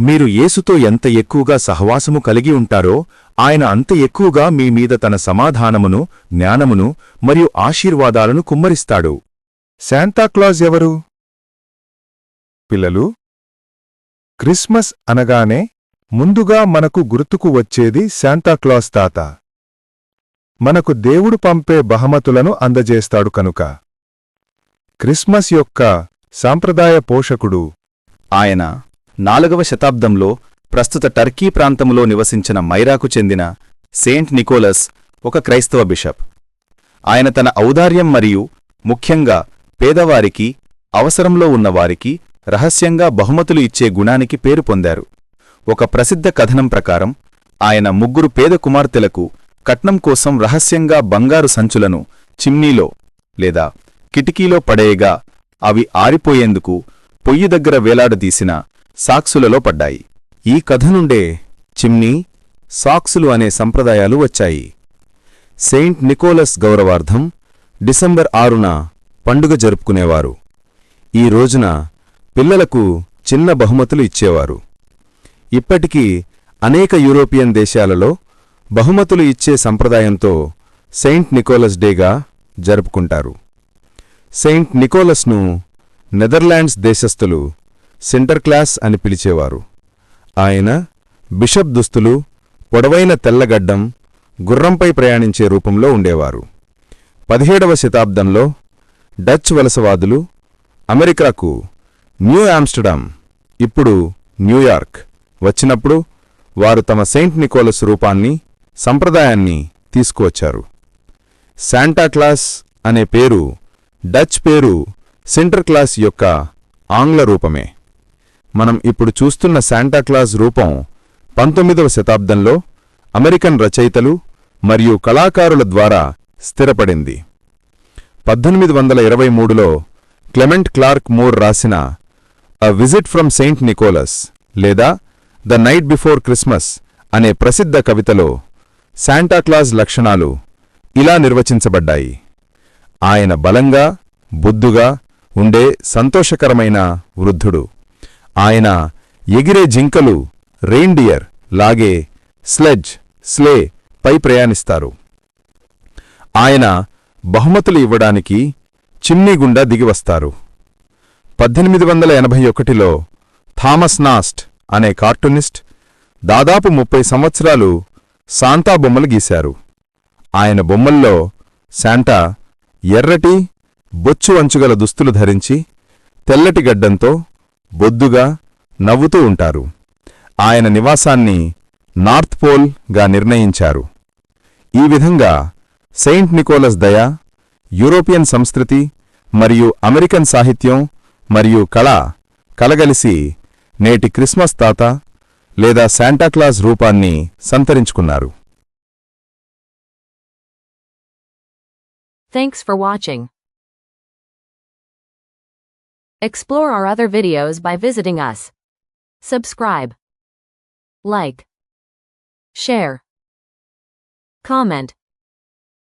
మీరు యేసుతో ఎంత ఎక్కువగా సహవాసము కలిగి ఉంటారో ఆయన అంత ఎక్కువగా మీ మీద తన సమాధానమును జ్ఞానమును మరియు ఆశీర్వాదాలను కుమ్మరిస్తాడు. శాంతాక్లాజ్ ఎవరు? పిల్లలు క్రిస్మస్ అనగానే ముందుగా మనకు గుర్తుకు వచ్చేది శాంతాక్లాస్ తాత. మనకు దేవుడు పంపే బహమతులను అందజేస్తాడు కనుక. క్రిస్మస్ యొక్క సాంప్రదాయ పోషకుడు ఆయన. నాలుగవ శతాబ్దంలో ప్రస్తుత టర్కీ ప్రాంతంలో నివసించిన మైరాకు చెందిన సెయింట్ నికోలస్ ఒక క్రైస్తవ బిషప్. ఆయన తన ఔదార్యం మరియు ముఖ్యంగా పేదవారికి అవసరంలో ఉన్నవారికి రహస్యంగా బహుమతులు ఇచ్చే గుణానికి పేరు పొందారు. ఒక ప్రసిద్ధ కథనం ప్రకారం ఆయన ముగ్గురు పేద కుమార్తెలకు కట్నం కోసం రహస్యంగా బంగారు సంచులను చిమ్నీలో లేదా కిటికీలో పడేయగా అవి ఆరిపోయేందుకు పొయ్యి దగ్గర వేలాడదీసిన సాక్సులలో పడ్డాయి. ఈ కథ నుండే చిమ్నీ సాక్సులు అనే సంప్రదాయాలు వచ్చాయి. సెయింట్ నికోలస్ గౌరవార్థం డిసెంబర్ ఆరున పండుగ జరుపుకునేవారు. ఈ రోజున పిల్లలకు చిన్న బహుమతులు ఇచ్చేవారు. ఇప్పటికీ అనేక యూరోపియన్ దేశాలలో బహుమతులు ఇచ్చే సంప్రదాయంతో సెయింట్ నికోలస్ డేగా జరుపుకుంటారు. సెయింట్ నికోలస్ను నెదర్లాండ్స్ దేశస్థులు సెంటర్ క్లాస్ అని పిలిచేవారు. ఆయన బిషప్ దుస్తులు పొడవైన తెల్లగడ్డం గుర్రంపై ప్రయాణించే రూపంలో ఉండేవారు. పదిహేడవ శతాబ్దంలో డచ్ వలసవాదులు అమెరికాకు న్యూ ఆమ్స్టర్డామ్ ఇప్పుడు న్యూయార్క్ వచ్చినప్పుడు వారు తమ సెయింట్ నికోలస్ రూపాన్ని సంప్రదాయాన్ని తీసుకువచ్చారు. శాంటాక్లాస్ అనే పేరు డచ్ పేరు సింటర్క్లాస్ యొక్క ఆంగ్ల రూపమే. మనం ఇప్పుడు చూస్తున్న శాంటాక్లాస్ రూపం పంతొమ్మిదవ శతాబ్దంలో అమెరికన్ రచయితలు మరియు కళాకారుల ద్వారా స్థిరపడింది. పద్దెనిమిది వందల ఇరవై మూడులో క్లెమెంట్ క్లార్క్ మూర్ రాసిన a visit from Saint Nicholas లేదా ద నైట్ బిఫోర్ క్రిస్మస్ అనే ప్రసిద్ధ కవితలో శాంటాక్లాజ్ లక్షణాలు ఇలా నిర్వచించబడ్డాయి. ఆయన బలంగా బుద్ధుగా ఉండే సంతోషకరమైన వృద్ధుడు. ఆయన ఎగిరే జింకలు రెయిన్డియర్ లాగే స్లెడ్జ్ స్లే పై ప్రయాణిస్తారు. ఆయన బహుమతులు ఇవ్వడానికి చిమ్నీ గుండా దిగివస్తారు పద్దెనిమిది వందల ఎనభై ఒకటిలో థామస్ నాస్ట్ అనే కార్టూనిస్ట్ దాదాపు ముప్పై సంవత్సరాలు శాంతా బొమ్మలు గీశారు. ఆయన బొమ్మల్లో శాంటా ఎర్రటి బొచ్చు అంచుగల దుస్తులు ధరించి తెల్లటి గడ్డంతో బొద్దుగా నవ్వుతూ ఉంటారు. ఆయన నివాసాన్ని నార్త్ పోల్గా నిర్ణయించారు. ఈ విధంగా సెయింట్ నికోలస్ దయ యూరోపియన్ సంస్కృతి మరియు అమెరికన్ సాహిత్యం మరియు కళ కలగలిసి నేటి క్రిస్మస్ తాత లేదా శాంటాక్లాస్ రూపాన్ని సంతరించుకున్నారు. Thanks for watching Explore our other videos by visiting us. Subscribe. Like. Share. Comment.